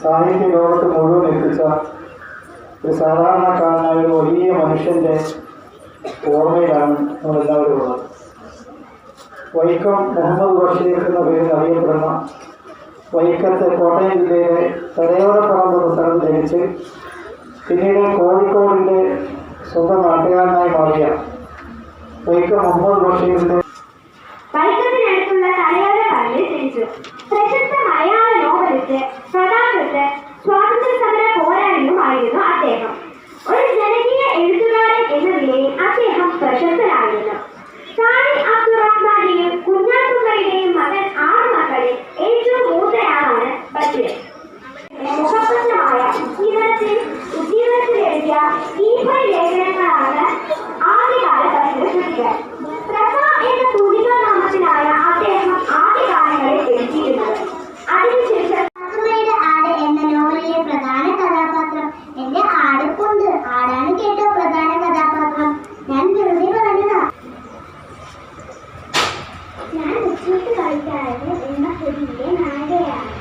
സാഹിത്യ ലോകത്ത് മുഴുവൻ എത്തിച്ച ഒരു സാധാരണക്കാരനായ ഒരു വലിയ മനുഷ്യന്റെ ഓർമ്മയിലാണ് നമ്മളെല്ലാവരും ഉള്ളത്. വൈക്കം മുഹമ്മദ് ബഷീർ എന്ന പേരിൽ അറിയപ്പെടുന്ന വൈക്കത്തെ കോട്ടയം ജില്ലയിലെ തലയോരപ്പറമ്പ് എന്ന സ്ഥലത്ത് ജനിച്ച് പിന്നീട് കോഴിക്കോടിന്റെ സ്വന്തം നാട്ടുകാരനായി മാറിയ വൈക്കം മുഹമ്മദ് ബഷീറിന്റെ വൈക്കത്തിനടുത്തുള്ള തലയോര പള്ളിയിൽ ജനിച്ചു. പ്രശസ്ത മലയാള നോവലിസ്റ്റ് കഥാകൃത്ത് സ്വാതന്ത്ര്യ സമര പോരാളിയുമായിരുന്നു അദ്ദേഹം. ഒരു ജനകീയ എഴുത്തുകാരൻ എന്ന നിലയിൽ അദ്ദേഹം പ്രശസ്തനായിരുന്നു ഞാൻ കളിക്കാരൻ എന്ന കൃതിയിലെ നായികയാണ്.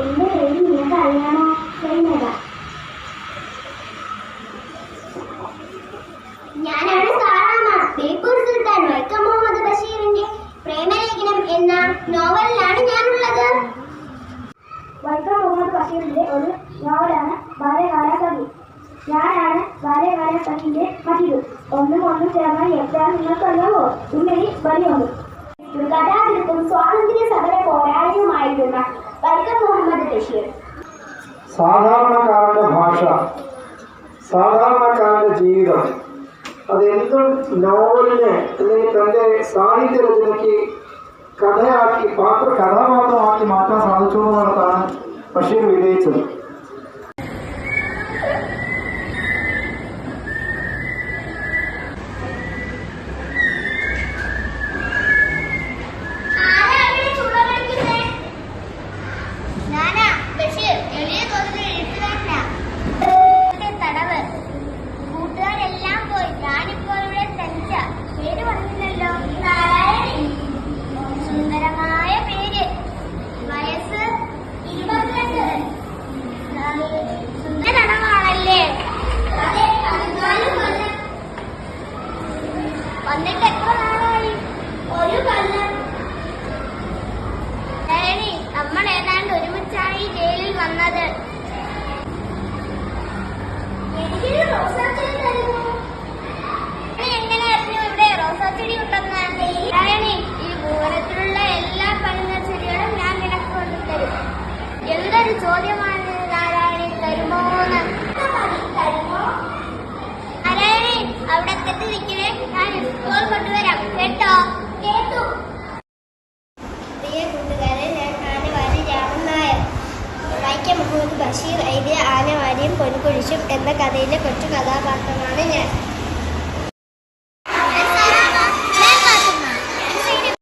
എന്റെ പേര് നിനക്ക് അറിയാമോ? സൈനത ഞാനാണ് സാറാമ ബേപ്പൂർ സുൽത്താൻ വൈക്കം മുഹമ്മദ് ബഷീറിന്റെ പ്രേമലേഖനം എന്ന നോവലിലാണ് ഞാനുള്ളത്. വൈക്കം മുഹമ്മദ് ബഷീറിന്റെ ഒരു നോവലാണ് ബാല്യകാല സഖി ഞാനാണ് ബാല്യകാല സഖിന്റെ മറ്റൊരു ഒന്നും ഒന്നും ചേർന്നാൽ എപ്പോഴാണ് നിങ്ങൾക്കറിയാമോ? ഉമ്മരി ബലിയൊന്നും കഥാകൃത്തും സ്വാതന്ത്ര്യ സമര പോരാളിയുമായിരുന്ന വൈക്കം മുഹമ്മദ് ബഷീർ. സാധാരണക്കാരന്റെ ഭാഷ സാധാരണക്കാരന്റെ ജീവിതം അതെന്തും നോവലിനെ അല്ലെങ്കിൽ തന്റെ സാഹിത്യ രചനയ്ക്ക് കഥയാക്കി പാത്ര കഥാപാത്രമാക്കി മാറ്റാൻ സാധിച്ചു എന്നുള്ളതാണ് ബഷീർ വിജയിച്ചത്. എന്തൊരു ചോദ്യമാണ് നാരായണി തരുമോന്ന് തരുമോ നാരായണി അവിടെ തെറ്റിരിക്കണേ ഞാൻ ഇപ്പോൾ കൊണ്ടുവരാം. കേട്ടോ? കേട്ടു. ബഷീർ എഴുതിയ ആനവാരിയും പൊൻകുഴിച്ചും എന്ന കഥയിലെ കൊച്ചു കഥാപാത്രമാണ് ഞാൻ.